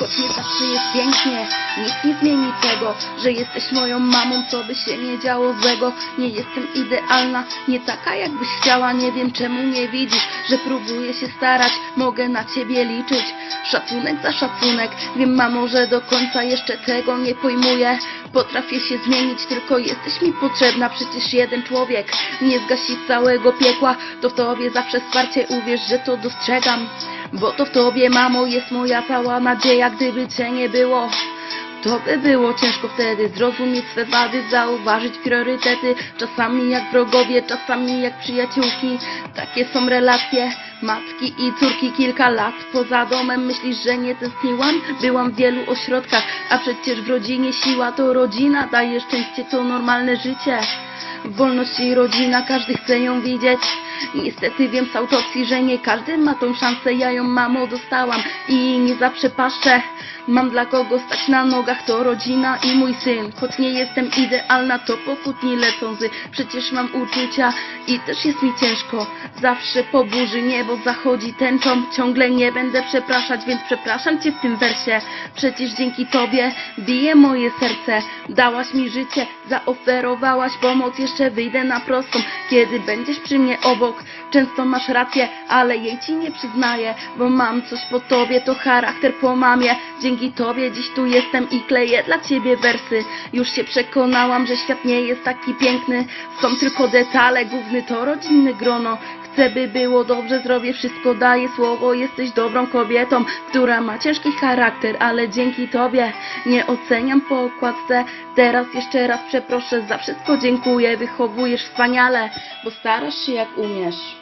jest pięknie Nic nie zmieni tego, że jesteś moją mamą Co by się nie działo złego. Nie jestem idealna, nie taka jakbyś chciała. Nie wiem czemu nie widzisz, że próbuję się starać. Mogę na ciebie liczyć. Szacunek za szacunek. Wiem mamo, że do końca jeszcze tego nie pojmuję. Potrafię się zmienić, tylko jesteś mi potrzebna. Przecież jeden człowiek nie zgasi całego piekła. To w tobie zawsze wsparcie, uwierz, że to dostrzegam Bo to w tobie, mamo, jest moja cała nadzieja. Gdyby cię nie było to by było ciężko wtedy zrozumieć swe wady, zauważyć priorytety. Czasami jak wrogowie, czasami jak przyjaciółki. Takie są relacje matki i córki Kilka lat poza domem. Myślisz, że nie tęskniłam? Byłam w wielu ośrodkach, a przecież w rodzinie siła to rodzina. Daje szczęście, to normalne życie. Wolność i rodzina, każdy chce ją widzieć Niestety wiem z autopsji, że nie każdy ma tą szansę. Ja ją mamo dostałam i nie zaprzepaszczę Mam dla kogo stać na nogach, to rodzina i mój syn. Choć nie jestem idealna, to po kłótni lecą łzy. Przecież mam uczucia i też jest mi ciężko. Zawsze po burzy niebo zachodzi tęczą. Ciągle nie będę przepraszać, więc przepraszam cię w tym wersie. Przecież dzięki tobie bije moje serce. Dałaś mi życie, zaoferowałaś pomoc. Jeszcze wyjdę na prostą, kiedy będziesz przy mnie obok Często masz rację, ale jej ci nie przyznaję Bo mam coś po tobie, to charakter po mamie Dzięki tobie dziś tu jestem i kleję dla ciebie wersy. Już się przekonałam, że świat nie jest taki piękny. Są tylko detale, główny to rodzinny grono Chcę by było dobrze, zrobię wszystko, daję słowo. Jesteś dobrą kobietą, która ma ciężki charakter Ale dzięki tobie nie oceniam po okładce Teraz jeszcze raz przeproszę, za wszystko dziękuję. Wychowujesz wspaniale, bo starasz się jak umiesz